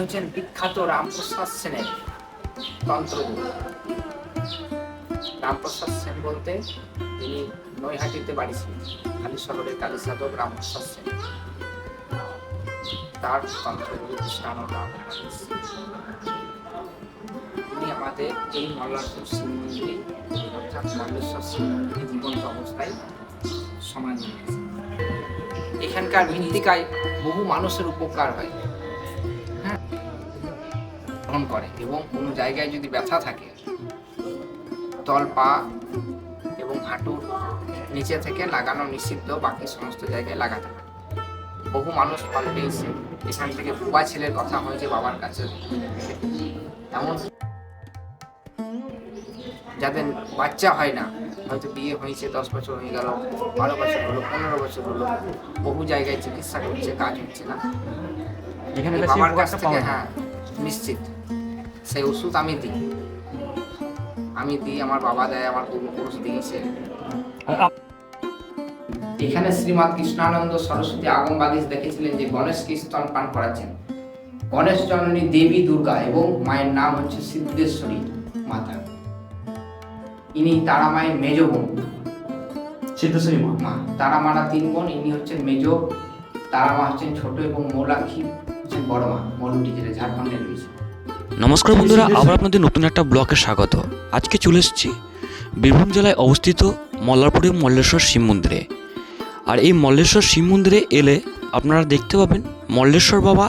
হচ্ছেন বিখ্যাত রামপ্রসাদ সেনের তন্ত্রগুরু রামপ্রসাদ সেন বলতে তিনি নৈহাটিতে বাড়ি ছিলেন কালী শহরের কালী সাধক রামপ্রসাদ সেন। তার তন্ত্রগুরু কৃষ্ণানন্দ তিনি আমাদের এই মল্লারপুর শিব মন্দিরে, অর্থাৎ মল্লেশ্বর শিব মন্দিরে জীবন্ত অবস্থায় নিয়েছেন। এখানকার মৃত্তিকায় বহু মানুষের উপকার হ্যাঁ। গ্রহণ করে এবং কোনো জায়গায় যদি ব্যথা থাকে তল পা এবং হাঁটুর নিচে থেকে লাগানো নিষিদ্ধ বাকি সমস্ত জায়গায় লাগাতে হয় বহু মানুষ পেয়েছে। এখান থেকে বুবা ছেলের কথা হয়েছে বাবার কাছে। এমন যাদের বাচ্চা হয় না হয়তো বিয়ে হয়েছে দশ বছর হয়ে গেল বারো বছর হলো পনেরো বছর হলো বহু জায়গায় চিকিৎসা করছে কাজ হচ্ছে না। এখানে বাবার কাছ থেকে হ্যাঁ নিশ্চিত। সেই ওষুধ আমি দিই। আমি দিই আমার বাবা দেয় আমার পূর্বপুরুষ দিয়েছে। এখানে শ্রীমৎ কৃষ্ণানন্দ সরস্বতী আগমবাগীশ দেখেছিলেন যে গণেশ স্তন পান করাচ্ছেন। গণেশ জননী দেবী দুর্গা এবং মায়ের নাম হচ্ছে সিদ্ধেশ্বরী মাতা। ইনি তারা মায়ের মেজ বোন। সিদ্ধেশ্বরী মা। মা তারা মারা তিন বোন ইনি হচ্ছেন মেজ তারা মা হচ্ছেন ছোট এবং মৌলাক্ষী হচ্ছেন বড় মা। মৌলুটি যেটা ঝাড়খণ্ডে রয়েছে। নমস্কার বন্ধুরা, আবার আপনাদের নতুন একটা ব্লকে স্বাগত। আজকে চলে এসেছি বীরভূম জেলায় অবস্থিত মল্লারপুরে মল্লেশ্বর শিব মন্দিরে। আর এই মল্লেশ্বর শিব মন্দিরে এলে আপনারা দেখতে পাবেন মল্লেশ্বর বাবা,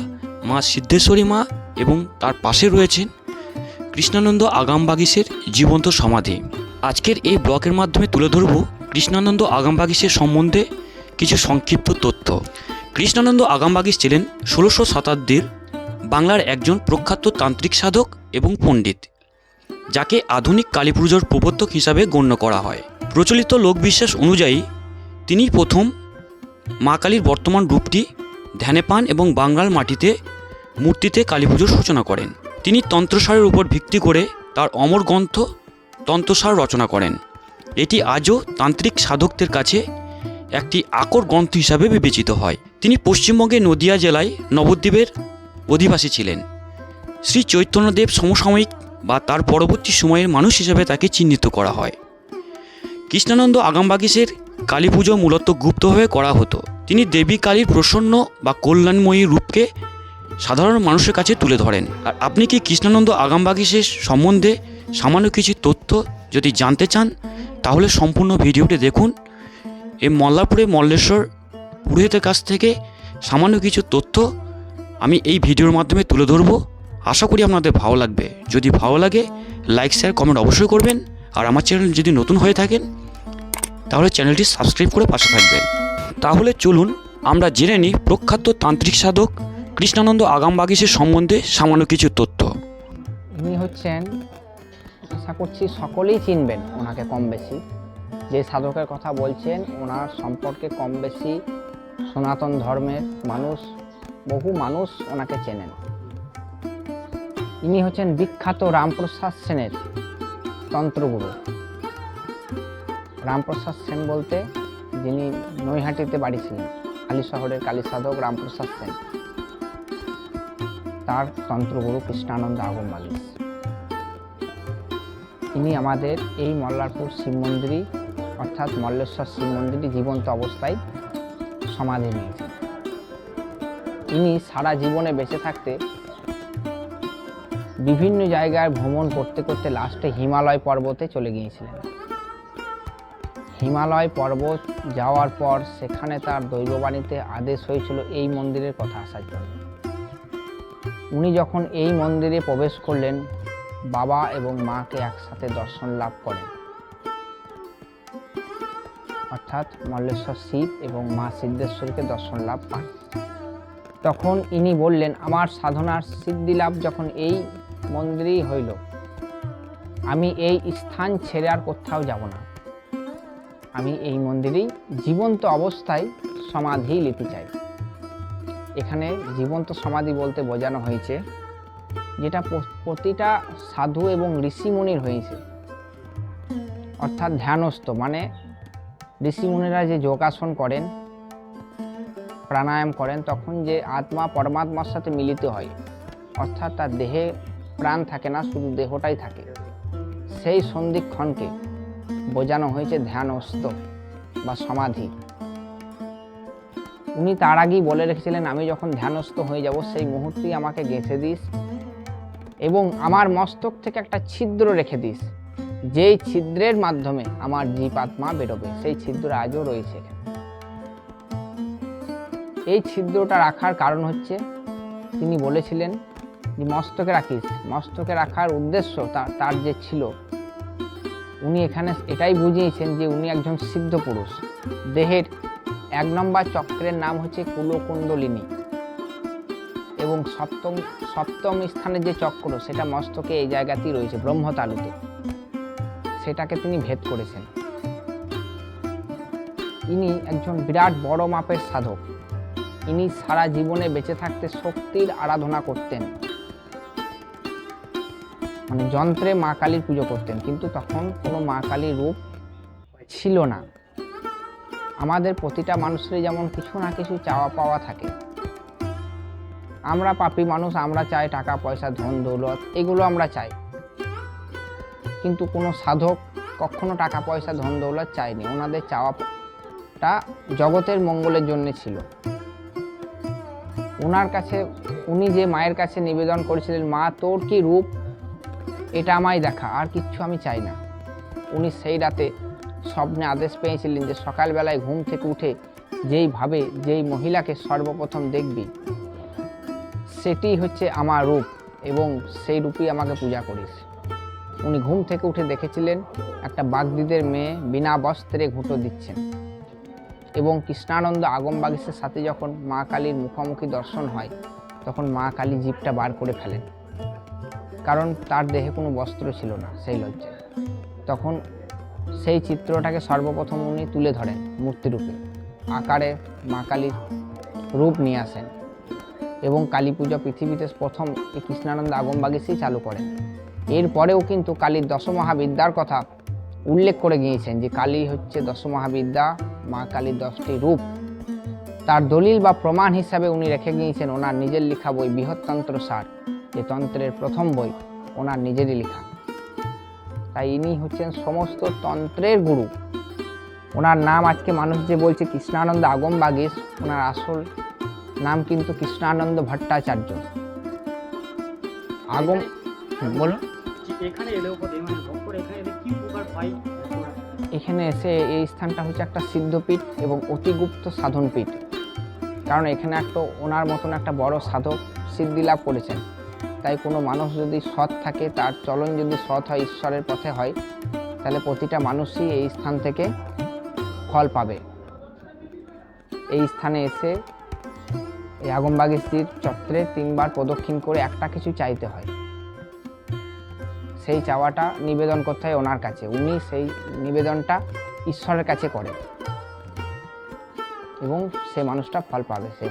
মা সিদ্ধেশ্বরী মা এবং তার পাশে রয়েছেন কৃষ্ণানন্দ আগামবাগিসের জীবন্ত সমাধি। আজকের এই ব্লকের মাধ্যমে তুলে ধরব কৃষ্ণানন্দ আগামবাগিসের সম্বন্ধে কিছু সংক্ষিপ্ত তথ্য। কৃষ্ণানন্দ আগামবাগিস ছিলেন ষোলোশো শতাব্দীর বাংলার একজন প্রখ্যাত তান্ত্রিক সাধক এবং পণ্ডিত, যাকে আধুনিক কালী পুজোর প্রবর্তক হিসাবে গণ্য করা হয়। প্রচলিত লোকবিশ্বাস অনুযায়ী, তিনি প্রথম মা কালীর বর্তমান রূপটি ধ্যানে পান এবং বাংলার মাটিতে মূর্তিতে কালী পুজোর সূচনা করেন। তিনি তন্ত্রসারের উপর ভিত্তি করে তার অমর গ্রন্থ তন্ত্রসার রচনা করেন। এটি আজও তান্ত্রিক সাধকদের কাছে একটি আকর গ্রন্থ হিসাবে বিবেচিত হয়। তিনি পশ্চিমবঙ্গের নদিয়া জেলায় নবদ্বীপের অধিবাসী ছিলেন। শ্রী চৈতন্যদেব সমসাময়িক বা তার পরবর্তী সময়ের মানুষ হিসেবে তাকে চিহ্নিত করা হয়। কৃষ্ণানন্দ আগামবাগিসের কালী পুজো মূলত গুপ্তভাবে করা হতো। তিনি দেবী কালীর প্রসন্ন বা কল্যাণময়ী রূপকে সাধারণ মানুষের কাছে তুলে ধরেন। আর আপনি কি কৃষ্ণানন্দ আগামবাগিসের সম্বন্ধে সামান্য কিছু তথ্য যদি জানতে চান, তাহলে সম্পূর্ণ ভিডিওটি দেখুন। এই মল্লাপুরে মল্লেশ্বর পুরোহিতের কাছ থেকে সামান্য কিছু তথ্য আমি এই ভিডিওর মাধ্যমে তুলে ধরব। আশা করি আপনাদের ভালো লাগবে। যদি ভালো লাগে লাইক শেয়ার কমেন্ট অবশ্যই করবেন। আর আমার চ্যানেল যদি নতুন হয়ে থাকেন, তাহলে চ্যানেলটি সাবস্ক্রাইব করে পাশে থাকবেন। তাহলে চলুন, আমরা জেনে নিই প্রখ্যাত তান্ত্রিক সাধক কৃষ্ণানন্দ আগামবাগিসের সম্বন্ধে সামান্য কিছু তথ্য। উনি হচ্ছেন, আশা করছি সকলেই চিনবেন ওনাকে কম বেশি। যে সাধকের কথা বলছেন, ওনার সম্পর্কে কম বেশি সনাতন ধর্মের মানুষ বহু মানুষ ওনাকে চেনেন। ইনি হচ্ছেন বিখ্যাত রামপ্রসাদ সেনের তন্ত্রগুরু। রামপ্রসাদ সেন বলতে যিনি নৈহাটিতে বাড়ি ছিলেন কালী শহরের কালী সাধক রামপ্রসাদ সেন। তার তন্ত্রগুরু কৃষ্ণানন্দ আগমবাগীশ তিনি আমাদের এই মল্লারপুর শিব মন্দিরই অর্থাৎ মল্লেশ্বর শিব মন্দিরই জীবন্ত অবস্থায় সমাধি নিয়েছেন। ইনি সারা জীবনে বেঁচে থাকতে বিভিন্ন জায়গায় ভ্রমণ করতে করতে লাস্টে হিমালয় পর্বতে চলে গিয়েছিলেন। হিমালয় পর্বত যাওয়ার পর সেখানে তার দৈববাণীতে আদেশ হয়েছিল, এই মন্দিরের কথা আসার জন্য। উনি যখন এই মন্দিরে প্রবেশ করলেন, বাবা এবং মাকে একসাথে দর্শন লাভ করেন। অর্থাৎ মল্লেশ্বর শিব এবং মা সিদ্ধেশ্বরীকে দর্শন লাভ পান। তখন ইনি বললেন, আমার সাধনার সিদ্ধি লাভ যখন এই মন্দিরেই হইল। আমি এই স্থান ছেড়ে আর কোথাও যাব না। আমি এই মন্দিরেই জীবন্ত অবস্থায় সমাধি লিতে চাই। এখানে জীবন্ত সমাধি বলতে বোঝানো হয়েছে, যেটা প্রতিটা সাধু এবং ঋষিমুনির হয়েছে। অর্থাৎ ধ্যানস্থ মানে ঋষিমুনিরা যে যোগাসন করেন প্রাণায়াম করেন, তখন যে আত্মা পরমাত্মার সাথে মিলিত হয়, অর্থাৎ তার দেহে প্রাণ থাকে না, শুধু দেহটাই থাকে। সেই সন্ধিক্ষণকে বোঝানো হয়েছে ধ্যানস্থ বা সমাধি। উনি তার আগেই বলে রেখেছিলেন, আমি যখন ধ্যানস্থ হয়ে যাব, সেই মুহূর্তেই আমাকে গেঁথে দিস এবং আমার মস্তক থেকে একটা ছিদ্র রেখে দিস, যেই ছিদ্রের মাধ্যমে আমার জীব আত্মা বেরোবে। সেই ছিদ্র আজও রয়েছে এই ছিদ্রটা রাখার কারণ হচ্ছে, তিনি বলেছিলেন যে মস্তকে রাখিস। মস্তকে রাখার উদ্দেশ্য তার যে ছিল। উনি এখানে এটাই বুঝিয়েছেন যে উনি একজন সিদ্ধ পুরুষ। দেহের এক নম্বর চক্রের নাম হচ্ছে কুলকুণ্ডলিনী। এবং সপ্তম সপ্তম স্থানে যে চক্র, সেটা মস্তকে এই জায়গাতেই রয়েছে, ব্রহ্মতালুতে। সেটাকে তিনি ভেদ করেছেন। ইনি একজন বিরাট বড় মাপের সাধক। ইনি সারা জীবনে বেঁচে থাকতে শক্তির আরাধনা করতেন। মানে যন্ত্রে মা কালীর পুজো করতেন, কিন্তু তখন কোনো মা কালীর রূপ ছিল না। আমাদের প্রতিটা মানুষেরই যেমন কিছু না কিছু চাওয়া পাওয়া থাকে। আমরা পাপি মানুষ, আমরা চাই টাকা, পয়সা, ধন, দৌলত, এগুলো আমরা চাই। কিন্তু কোনো সাধক কখনো টাকা, পয়সা, ধন, দৌলত চায়নি। ওনাদের চাওয়াটা জগতের মঙ্গলের জন্য ছিল। ওনার কাছে, উনি যে মায়ের কাছে নিবেদন করেছিলেন, মা, তোর কি রূপ? এটা আমায় দেখা, আর কিচ্ছু আমি চাই না। উনি সেই রাতে স্বপ্নে আদেশ পেয়েছিলেন যে সকালবেলায় ঘুম থেকে উঠে যেই ভাবে যেই মহিলাকে সর্বপ্রথম দেখবি, সেটি হচ্ছে আমার রূপ এবং সেই রূপই আমাকে পূজা করিস। উনি ঘুম থেকে উঠে দেখেছিলেন, একটা বাগদিদের মেয়ে বিনা বস্ত্রে ঘুঁটো দিচ্ছেন। এবং কৃষ্ণানন্দ আগম বাগিসের সাথে যখন মা কালীর মুখোমুখি দর্শন হয়, তখন মা কালী জীবটা বার করে ফেলেন। কারণ তার দেহে কোনো বস্ত্র ছিল না সেই লজ্জায়। তখন সেই চিত্রটাকে সর্বপ্রথম উনি তুলে ধরেন মূর্তিরূপে আকারে মা কালীর রূপ নিয়ে আসেন এবং কালী পূজা পৃথিবীতে প্রথম কৃষ্ণানন্দ আগমবাগিসেই চালু করেন। এরপরেও কিন্তু কালীর দশমহাবিদ্যার কথা উল্লেখ করে গিয়েছেন যে কালী হচ্ছে দশমহাবিদ্যা, মা কালীর দশটি রূপ। তার দলিল বা প্রমাণ হিসাবে উনি রেখে গিয়েছেন ওনার নিজের লেখা বই বৃহত্তন্ত্র সার, যে তন্ত্রের প্রথম বই ওনার নিজেরই লেখা। তাই ইনি হচ্ছেন সমস্ত তন্ত্রের গুরু। ওনার নাম আজকে মানুষ যে বলছে কৃষ্ণানন্দ আগম বাগিস ওনার আসল নাম কিন্তু কৃষ্ণানন্দ ভট্টাচার্য। আগম বলুন। এখানে মানে এখানে এখানে এসে এই স্থানটা হচ্ছে একটা সিদ্ধপীঠ এবং অতিগুপ্ত সাধনপীঠ। কারণ এখানে একটা ওনার মতন একটা বড় সাধক সিদ্ধি লাভ করেছেন। তাই কোনো মানুষ যদি সৎ থাকে, তার চলন যদি সৎ হয়, ঈশ্বরের পথে হয়, তাহলে প্রতিটা মানুষই এই স্থান থেকে ফল পাবে। এই স্থানে এসে এই আগমবাগী স্ত্রীর চক্রে তিনবার প্রদক্ষিণ করে একটা কিছু চাইতে হয়। সেই চাওয়াটা নিবেদন করতে হয় ওনার কাছে। উনি সেই নিবেদনটা ঈশ্বরের কাছে করেন। এবং সে মানুষটা ফল পাবে সেই